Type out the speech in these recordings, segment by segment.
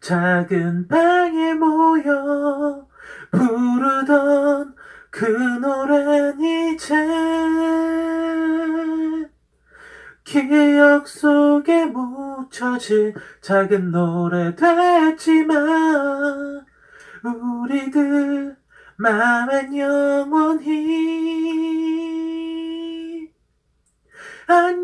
작은 방에 모여 부르던 그 노래는 이제 기억 속에 묻혀진 작은 노래 됐지만 우리들 맘엔 영원히 안녕은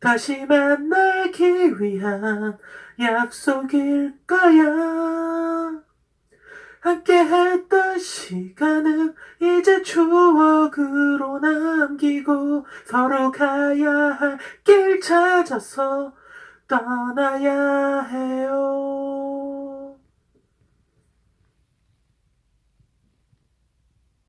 다시 만나기 위한 약속일 거야. 함께 했던 시간은 이제 추억으로 남기고 서로 가야 할 길 찾아서 떠나야 해요.